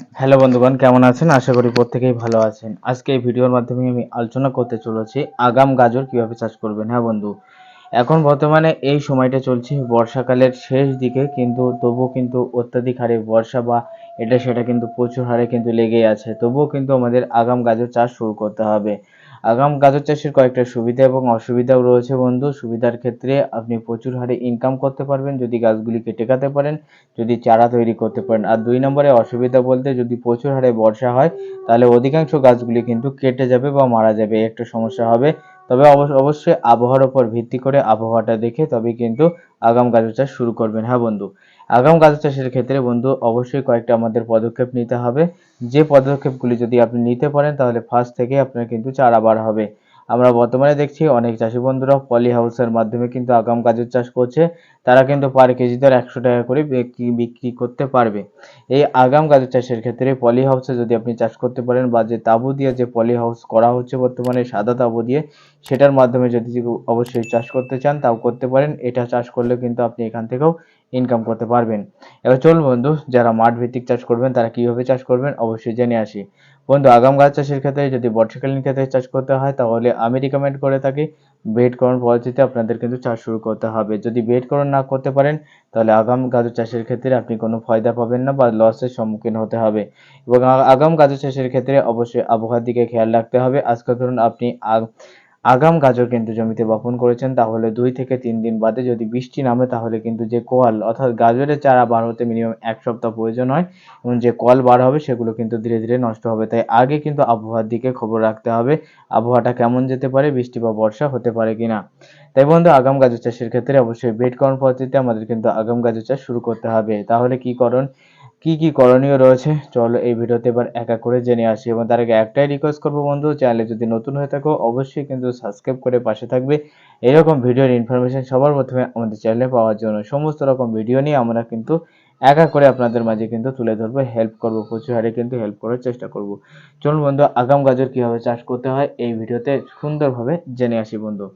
Hello বন্ধুগণ, কেমন আছেন? আশা করি প্রত্যেকেই ভালো আছেন। আজকে এই ভিডিওর মাধ্যমে আমি আলোচনা করতে চলেছি আগাম গাজর কীভাবে চাষ করবেন হ্যাঁ বন্ধু? এখন বর্তমানে এই সময়টা চলছে বর্ষাকালের শেষ দিকে, কিন্তু তবুও কিন্তু অত্যাধিক হারে বর্ষা বা এটা সেটা কিন্তু প্রচুর হারে কিন্তু লেগেই আছে। তবুও কিন্তু আমাদের আগাম গাজর চাষ শুরু করতে হবে। আগাম গাজর চাষের কয়েকটা সুবিধা এবং অসুবিধাও রয়েছে বন্ধু। সুবিধার ক্ষেত্রে আপনি প্রচুর হারে ইনকাম করতে পারবেন, যদি গাছগুলিকে টেকাতে পারেন, যদি চারা তৈরি করতে পারেন। আর দুই নম্বরে অসুবিধা বলতে যদি প্রচুর হারে বর্ষা হয়, তাহলে অধিকাংশ গাছগুলি কিন্তু কেটে যাবে বা মারা যাবে। একটা সমস্যা হবে তবে অবশ্যই আবহাওয়ার উপর ভিত্তি করে আবহাওয়াটা দেখে তবে কিন্তু আগাম গাজর চাষ শুরু করবেন হ্যাঁ বন্ধু? আগাম গাজর চাষের ক্ষেত্রে বন্ধু অবশ্যই কয়েকটা আমাদের পদক্ষেপ নিতে হবে। যে পদক্ষেপগুলি যদি আপনি নিতে পারেন, তাহলে ফার্স্ট থেকে আপনার কিন্তু চারা বার হবে। আমরা বর্তমানে দেখছি অনেক চাষি বন্ধুরা পলি হাউসের মাধ্যমে কিন্তু আগাম গাজর চাষ করছে। তারা কিন্তু পার কেজি দর একশো টাকা করে বিক্রি করতে পারবে। এই আগাম গাজর চাষের ক্ষেত্রে পলি হাউসে যদি আপনি চাষ করতে পারেন বা যে তাঁবু দিয়ে যে পলি হাউস করা হচ্ছে বর্তমানে সাদা তাঁবু দিয়ে, সেটার মাধ্যমে যদি অবশ্যই চাষ করতে চান, তাও করতে পারেন। এটা চাষ করলে কিন্তু আপনি এখান থেকেও ইনকাম করতে পারবেন। এবার চল বন্ধু, যারা মাঠ ভিত্তিক চাষ করবেন, তারা কীভাবে চাষ করবেন অবশ্যই জেনে আসি। বন্ধু, আগাম গাছ চাষের ক্ষেত্রে যদি বর্ষাকালীন ক্ষেত্রে চাষ করতে হয়, তাহলে আমি রিকমেন্ড করে থাকি বেডকরণ পদ্ধতিতে আপনাদের কিন্তু চাষ শুরু করতে হবে। যদি বেড বেডকরণ না করতে পারেন, তাহলে আগাম গাজর চাষের ক্ষেত্রে আপনি কোনো ফায়দা পাবেন না বা লসের সম্মুখীন হতে হবে। এবং আগাম গাজর চাষের ক্ষেত্রে অবশ্যই আবহাওয়ার দিকে খেয়াল রাখতে হবে। আজকে ধরুন আপনি আগাম গাজর কিন্তু জমিতে বপন করেছেন, তাহলে দুই থেকে তিন দিন বাদে যদি বৃষ্টি নামে, তাহলে কিন্তু যে কোয়াল, অর্থাৎ গাজরের চারা বার হতে মিনিমাম এক সপ্তাহ প্রয়োজন হয় এবং যে কল বার হবে, সেগুলো কিন্তু ধীরে ধীরে নষ্ট হবে। তাই আগে কিন্তু আবহাওয়ার দিকে খবর রাখতে হবে, আবহাওয়াটা কেমন যেতে পারে, বৃষ্টি বা বর্ষা হতে পারে কিনা। তাই বন্ধু, আগাম গাজর চাষের ক্ষেত্রে অবশ্যই বেড করণ পদ্ধতিতে আমাদের কিন্তু আগাম গাজর চাষ শুরু করতে হবে। তাহলে কি করণ কি কি করণীয় রয়েছে? চলো এই ভিডিওতে এবার একা করে জেনে আসি এবং তার আগে একটাই রিকোয়েস্ট করব বন্ধু, চ্যানেলে যদি নতুন হয়ে থাকো অবশ্যই কিন্তু সাবস্ক্রাইব করে পাশে থাকবে। এরকম ভিডিওর ইনফরমেশন সবার প্রথমে আমাদের চ্যানেলে পাওয়ার জন্য। সমস্ত রকম ভিডিও নিয়ে আমরা কিন্তু একা করে আপনাদের মাঝে কিন্তু তুলে ধরবো হেল্প করব, প্রচুর হারে কিন্তু হেল্প করার চেষ্টা করব। চলুন বন্ধু, আগাম গাজর কীভাবে চাষ করতে হয় এই ভিডিওতে সুন্দরভাবে জেনে আসি বন্ধু।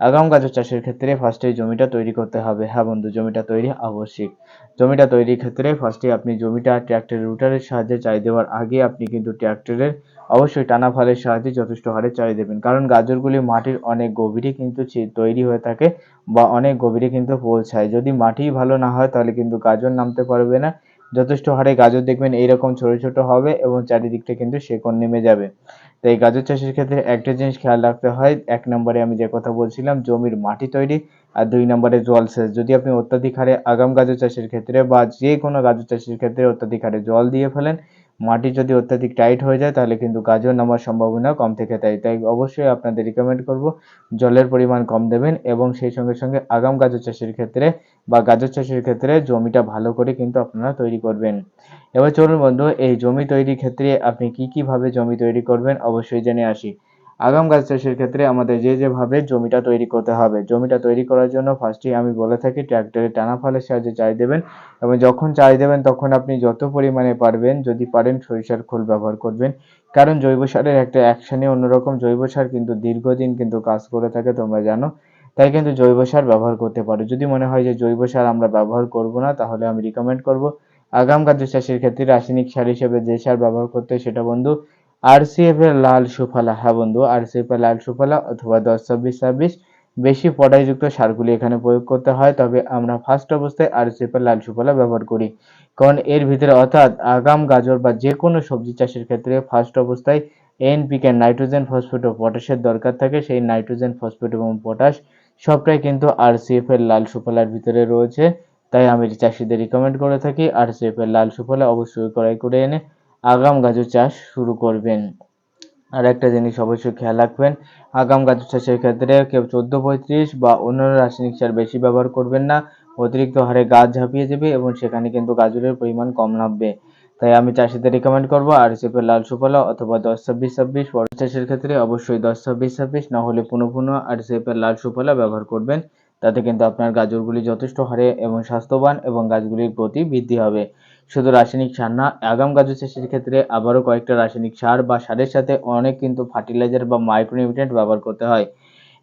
আগাম গাজর চাষের ক্ষেত্রে ফার্স্টে জমিটা তৈরি করতে হবে। হ্যাঁ বন্ধু, জমিটা তৈরি আবশ্যিক। জমিটা তৈরির ক্ষেত্রে ফার্স্টে আপনি জমিটা ট্র্যাক্টরের রুটারের সাহায্যে চাই দেওয়ার আগে আপনি কিন্তু ট্র্যাক্টরের অবশ্যই টানা ফালের সাহায্যে যথেষ্ট হারে চাই দেবেন। কারণ গাজরগুলি মাটির অনেক গভীরে কিন্তু তৈরি হয়ে থাকে বা অনেক গভীরে কিন্তু পৌঁছায়। যদি মাটি ভালো না হয় তাহলে কিন্তু গাজর নামতে পারবে না। যথেষ্ট হারে গাজর দেখবেন এইরকম ছোট ছোট হবে এবং চারিদিকটা কিন্তু শেকড় নেমে যাবে। তাই গাজর চাষের ক্ষেত্রে একটা জিনিস খেয়াল রাখতে হয়, এক নম্বরে আমি যে কথা বলছিলাম, জমির মাটি তৈরি আর দুই নম্বরে জল সেচ। যদি আপনি অত্যাধিক হারে আগাম গাজর চাষের ক্ষেত্রে বা যে কোনো গাজর চাষের ক্ষেত্রে অত্যাধিক হারে জল দিয়ে ফেলেন মাটি যদি অত্যাধিক টাইট হয়ে যায়, তাহলে কিন্তু গাজর নামার সম্ভাবনা কম থেকে তাই তাই অবশ্যই আপনাদের রিকমেন্ড করব জলের পরিমাণ কম দেবেন এবং সেই সঙ্গে সঙ্গে আগাম গাজর চাষের ক্ষেত্রে বা গাজর চাষের ক্ষেত্রে জমিটা ভালো করে কিন্তু আপনারা তৈরি করবেন। এবার চলুন বন্ধু, এই জমি তৈরির ক্ষেত্রে আপনি কী কীভাবে জমি তৈরি করবেন অবশ্যই জেনে আসি। আগাম গাছ চাষের ক্ষেত্রে আমাদের যে যেভাবে জমিটা তৈরি করতে হবে, জমিটা তৈরি করার জন্য ফার্স্টেই আমি বলে থাকি ট্র্যাক্টরে টানা ফালের সাহায্যে চাই দেবেন এবং যখন চাই দেবেন তখন আপনি যত পরিমাণে পারবেন, যদি পারেন সরিষার খোল ব্যবহার করবেন। কারণ জৈব সারের একটা অ্যাকশানে অন্যরকম, জৈব সার কিন্তু দীর্ঘদিন কিন্তু কাজ করে থাকে তোমরা জানো, তাই কিন্তু জৈব সার ব্যবহার করতে পারো। যদি মনে হয় যে জৈব সার আমরা ব্যবহার করব না, তাহলে আমি রিকমেন্ড করব, আগাম খাদ্য চাষের ক্ষেত্রে রাসায়নিক সার হিসেবে যে সার ব্যবহার করতে সেটা বন্ধু আরসিএফ এর লাল সুফলা। হ্যাঁ বন্ধু, আরসিএফ এর লাল সুফলা অথবা দশ ছাব্বিশ ছাব্বিশ। বেশি পটাশযুক্ত সারগুলি এখানে প্রয়োগ করতে হয়, তবে আমরা ফার্স্ট অবস্থায় আরসিএফ এর লাল সুফলা ব্যবহার করি। কারণ এর ভিতরে অর্থাৎ আগাম গাজর বা যে কোনো সবজি চাষের ক্ষেত্রে ফার্স্ট অবস্থায় এনপিকে নাইট্রোজেন ফসফেট ও পটাশের দরকার থাকে। সেই নাইট্রোজেন ফসফেট এবং পটাশ সবটাই কিন্তু আরসিএফ এর লাল সুফলার ভিতরে রয়েছে। তাই আমি চাষিদের রিকমেন্ড করে থাকি, আরসিএফ এর লাল সুফলা অবশ্যই ক্রয় করে এনে আগাম গাজর চাষ শুরু করবেন। আর একটা জিনিস অবশ্যই খেয়াল রাখবেন, আগাম গাজর চাষের ক্ষেত্রে কেউ চোদ্দ পঁয়ত্রিশ বা অন্যান্য রাসায়নিক সার বেশি ব্যবহার করবেন না, অতিরিক্ত হারে গাছ ঝাঁপিয়ে যাবে এবং সেখানে কিন্তু গাজরের পরিমাণ কম নামবে তাই আমি চাষিদের রিকমেন্ড করব আর হিসেবে লাল সুফলা অথবা দশ ছাব্বিশ ছাব্বিশ বড় চাষের ক্ষেত্রে অবশ্যই দশ ছাব্বিশ ছাব্বিশ, না হলে পুনঃ পুনঃ আর হিসেবে লাল সুফলা ব্যবহার করবেন। তাতে কিন্তু আপনার গাজরগুলি যথেষ্ট হারে এবং স্বাস্থ্যবান এবং গাছগুলির প্রতি বৃদ্ধি হবে। শুধু রাসায়নিক সার না, আগাম গাজর চাষের ক্ষেত্রে আবারও কয়েকটা রাসায়নিক সার বা সারের সাথে অনেক কিন্তু ফার্টিলাইজার বা মাইক্রোনিউট্রিয়েন্ট ব্যবহার করতে হয়।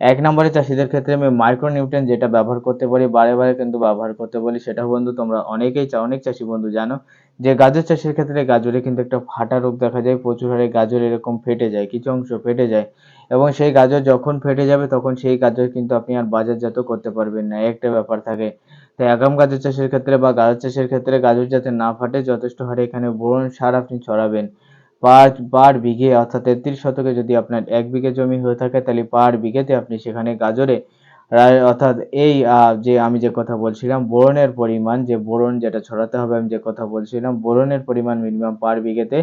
এক নম্বরে চাষিদের ক্ষেত্রে আমি মাইক্রোনিউট্রিয়েন্ট যেটা ব্যবহার করতে পারি, বারে বারে কিন্তু ব্যবহার করতে বলি সেটা বন্ধু তোমরা অনেকেই চা, অনেক চাষি বন্ধু জানো যে গাজর চাষের ক্ষেত্রে গাজরে কিন্তু একটা ফাটা রোগ দেখা যায়, প্রচুর হারে গাজর এরকম ফেটে যায়, কিছু অংশ ফেটে যায়। এবং সেই গাজর যখন ফেটে যাবে, তখন সেই গাজর কিন্তু আপনি আর বাজারজাত করতে পারবেন না। একটা ব্যাপার থাকে তাই আগাম গাজর চাষের ক্ষেত্রে বা গাজর চাষের ক্ষেত্রে গাজর যাতে না ফাটে, যথেষ্ট হারে এখানে বোরন সার আপনি ছড়াবেন। পার পার বিঘে অর্থাৎ তেত্রিশ শতকে যদি আপনার এক বিঘে জমি হয়ে থাকে, তাহলে পার বিঘেতে আপনি সেখানে গাজরে অর্থাৎ এই যে আমি যে কথা বলছিলাম, বোরনের পরিমাণ, যে বোরন যেটা ছড়াতে হবে, আমি যে কথা বলছিলাম, বোরনের পরিমাণ মিনিমাম পার বিঘেতে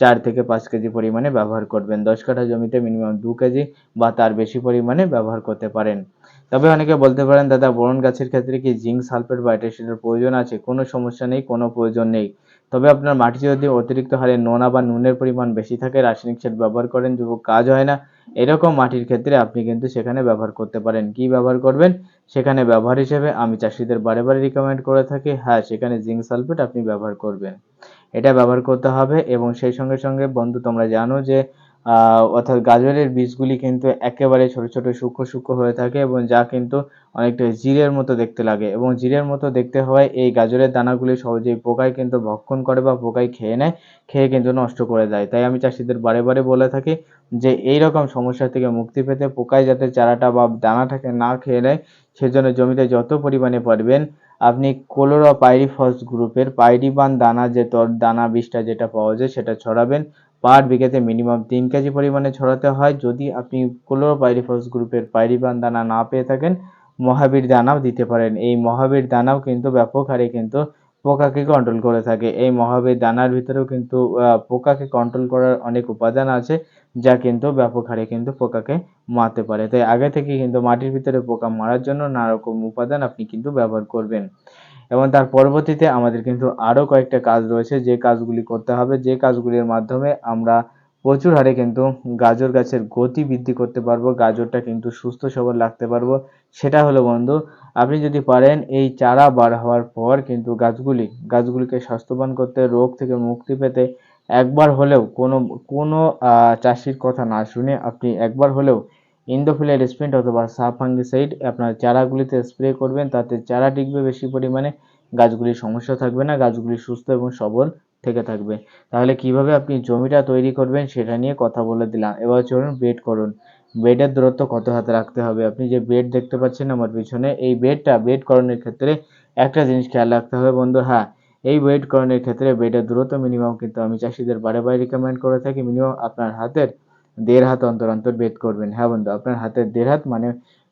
চার থেকে পাঁচ কেজি পরিমাণে ব্যবহার করবেন। দশ কাঠা জমিতে মিনিমাম দু কেজি বা তার বেশি পরিমাণে ব্যবহার করতে পারেন। তবে অনেকে বলতে পারেন, দাদা বোরন গাছের ক্ষেত্রে কি জিঙ্ক সালফেট বা অ্যাটাসিডের প্রয়োজন আছে? কোনো সমস্যা নেই, কোনো প্রয়োজন নেই। তবে আপনার মাটি যদি অতিরিক্ত হারে নোনা বা নুনের পরিমাণ বেশি থাকে, রাসায়নিক সার ব্যবহার করেন যদি কাজ হয় না, এরকম মাটির ক্ষেত্রে আপনি কিন্তু সেখানে ব্যবহার করতে পারেন। কি ব্যবহার করবেন? সেখানে ব্যবহার হিসেবে আমি চাষিদের বারে বারে রিকমেন্ড করে থাকি হ্যাঁ সেখানে জিঙ্ক সালফেট আপনি ব্যবহার করবেন। এটা ব্যবহার করতে হবে এবং সেই সঙ্গে সঙ্গে বন্ধু তোমরা জানো যে অর্থাৎ গাজরের বীজগুলি কিন্তু একেবারে ছোট ছোট সূক্ষ্ম সূক্ষ্ম হয়ে থাকে এবং যা কিন্তু অনেকটা জিরের মতো দেখতে লাগে এবং জিরের মতো দেখতে হওয়ায় এই গাজরের দানাগুলি সহজেই পোকায় কিন্তু ভক্ষণ করে বা পোকায় খেয়ে নেয়, খেয়ে কিন্তু নষ্ট করে দেয়। তাই আমি চাষিদের বারে বারে বলে থাকি যে এই রকম সমস্যা থেকে মুক্তি পেতে পোকায় যাতে চারাটা বা দানাটাকে না খেয়ে নেয়, সেজন্য জমিতে যত পরিমাণে পারবেন আপনি কোলোরা পাইরিফস গ্রুপের পাইরিবান দানা যে তর দানা বিষটা যেটা পাওয়া যায় সেটা ছড়াবেন। পার বিঘাতে মিনিমাম তিন কেজি পরিমাণে ছড়াতে হয়। যদি আপনি কোলোরা পাইরিফস গ্রুপের পাইরিবান দানা না পেয়ে থাকেন, মহাবীর দানাও দিতে পারেন। এই মহাবীর দানাও কিন্তু ব্যাপক হারে কিন্তু পোকাকে কন্ট্রোল করে থাকে। এই মহাবীর দানার ভিতরেও কিন্তু পোকাকে কন্ট্রোল করার অনেক উপাদান আছে। যা কিন্তু ব্যাপক হারে কিন্তু পোকাকে মারতে পারে। তাই আগে থেকে কিন্তু মাটির ভিতরে পোকা মারার জন্য নানা রকম উপাদান আপনি কিন্তু ব্যবহার করবেন। এবং তার পরবর্তীতে আমাদের কিন্তু আরও কয়েকটা কাজ রয়েছে। যে কাজগুলি করতে হবে, যে কাজগুলির মাধ্যমে আমরা প্রচুর হারে কিন্তু গাজর গাছের গতি বৃদ্ধি করতে পারব, গাজরটা কিন্তু সুস্থ সবল রাখতে পারব। সেটা হলো বন্ধু, আপনি যদি পারেন এই চারা বার হওয়ার পর কিন্তু গাছগুলি, গাছগুলিকে স্বাস্থ্যবান করতে, রোগ থেকে মুক্তি পেতে একবার হলেও কোনো কোনো চাষির কথা না শুনে আপনি একবার হলেও ইন্দোফিলের স্প্রিন্ট অথবা সাফাঙ্গিসাইড আপনার চারাগুলিতে স্প্রে করবেন, তাতে চারা টিকবে বেশি পরিমাণে, গাছগুলির সমস্যা থাকবে না, গাছগুলি সুস্থ এবং সবল থেকে থাকবে। তাহলে কীভাবে আপনি জমিটা তৈরি করবেন সেটা নিয়ে কথা বলে দিলাম। এবার চলুন বেড করুন। বেডের দূরত্ব কত হাতে রাখতে হবে? আপনি যে বেড দেখতে পাচ্ছেন আমার পিছনে, এই বেডটা বেড করণের ক্ষেত্রে একটা জিনিস খেয়াল রাখতে হবে বন্ধু। হ্যাঁ এই ওয়েট করণের ক্ষেত্রে বেডের দূরত্ব মিনিমাম কিন্তু আমি চাষিদের বারে বারে রিকমেন্ড করে থাকি। মিনিমাম আপনার হাতের দেড় হাত অন্তর অন্তর বেড করবেন। হ্যাঁ বন্ধু, আপনার হাতের দেড় হাত মানে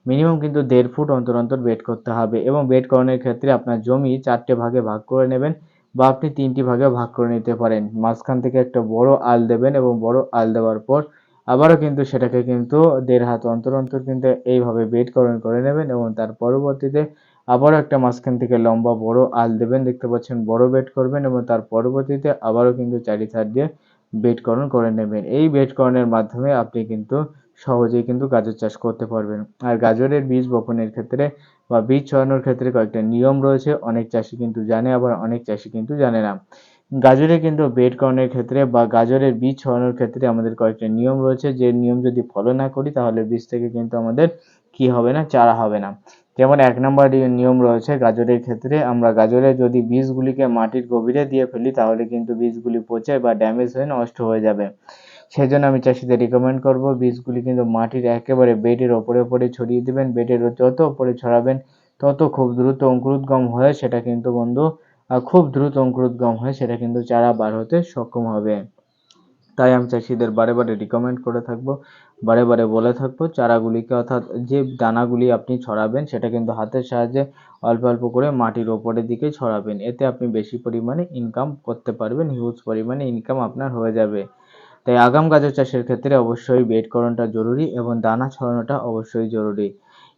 মিনিমাম কিন্তু দেড় ফুট অন্তর অন্তর বেড করতে হবে এবং বেড করণের ক্ষেত্রে আপনার জমি চারটে ভাগে ভাগ করে নেবেন বা আপনি তিনটি ভাগে ভাগ করে নিতে পারেন। মাঝখান থেকে একটা বড় আল দেবেন এবং বড় আল দেওয়ার পর আবারও কিন্তু সেটাকে কিন্তু দেড় হাত অন্তর অন্তর কিন্তু এইভাবে বেডকরণ করে নেবেন এবং তার পরবর্তীতে আবারও একটা মাঝখান থেকে লম্বা বড় আল দেবেন, দেখতে পাচ্ছেন বড় বেড করবেন এবং তার পরবর্তীতে আবারও কিন্তু চারি সাইড দিয়ে বেডকরণ করে নেবেন। এই বেডকরণের মাধ্যমে আপনি কিন্তু সহজেই কিন্তু গাজর চাষ করতে পারবেন। আর গাজরের বীজ বপনের ক্ষেত্রে বা বীজ ছড়ানোর ক্ষেত্রে কয়েকটা নিয়ম রয়েছে, অনেক চাষি কিন্তু জানে, আবার অনেক চাষি কিন্তু জানে না। গাজরে কিন্তু বেড করণের ক্ষেত্রে বা গাজরের বীজ ছড়ানোর ক্ষেত্রে আমাদের কয়েকটা নিয়ম রয়েছে। যে নিয়ম যদি ফলো না করি, তাহলে বীজ থেকে কিন্তু আমাদের কি হবে না, চারা হবে না। যেমন এক নম্বর নিয়ম রয়েছে, গাজরের ক্ষেত্রে আমরা গাজরের যদি বীজগুলিকে মাটির গভীরে দিয়ে ফেলি, তাহলে কিন্তু বীজগুলি পচে বা ড্যামেজ হয়ে নষ্ট হয়ে যাবে। সেই জন্য আমি চাষিদের রিকমেন্ড করব, বীজগুলি কিন্তু মাটির একেবারে বেডের ওপরে ওপরে ছড়িয়ে দেবেন, বেডের যত ওপরে ছড়াবেন, তত খুব দ্রুত অঙ্কুরোদ্গম হয়ে সেটা কিন্তু বন্ধু খুব দ্রুত অঙ্কুরোদ্গম হয়ে সেটা কিন্তু চারা বার হতে সক্ষম হবে। তাই আমি চাষিদের বারে বারে রিকমেন্ড করে থাকব, বারে বারে বলে থাকব চারাগুলিকে, অর্থাৎ যে দানাগুলি আপনি ছড়াবেন সেটা কিন্তু হাতের সাহায্যে অল্প অল্প করে মাটির ওপরের দিকে ছড়াবেন। এতে আপনি বেশি পরিমাণে ইনকাম করতে পারবেন হিউজ পরিমাণে ইনকাম আপনার হয়ে যাবে। তাই আগাম গাজর চাষের ক্ষেত্রে অবশ্যই বেড বেডকরণটা জরুরি এবং দানা ছড়ানোটা অবশ্যই জরুরি।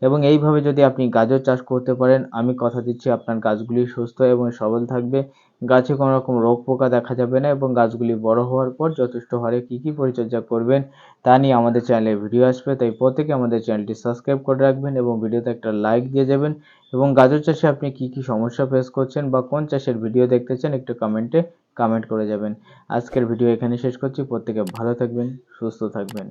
এবং এইভাবে যদি আপনি গাজর চাষ করতে পারেন, আমি কথা দিচ্ছি আপনার গাছগুলি সুস্থ এবং সবল থাকবে। গাছে কোনো রকম রোগ পোকা দেখা যাবে না এবং গাছগুলি বড় হওয়ার পর যথেষ্ট হারে কী কী পরিচর্যা করবেন তা নিয়ে আমাদের চ্যানেলে ভিডিও আসবে, তাই প্রত্যেকে আমাদের চ্যানেলটি সাবস্ক্রাইব করে রাখবেন এবং ভিডিওতে একটা লাইক দিয়ে যাবেন। এবং গাজর চাষে আপনি কী কী সমস্যা ফেস করছেন বা কোন চাষের ভিডিও দেখতে চান একটু কমেন্টে কমেন্ট করে যাবেন। আজকের ভিডিও এখানে শেষ করছি। প্রত্যেকে ভালো থাকবেন, সুস্থ থাকবেন।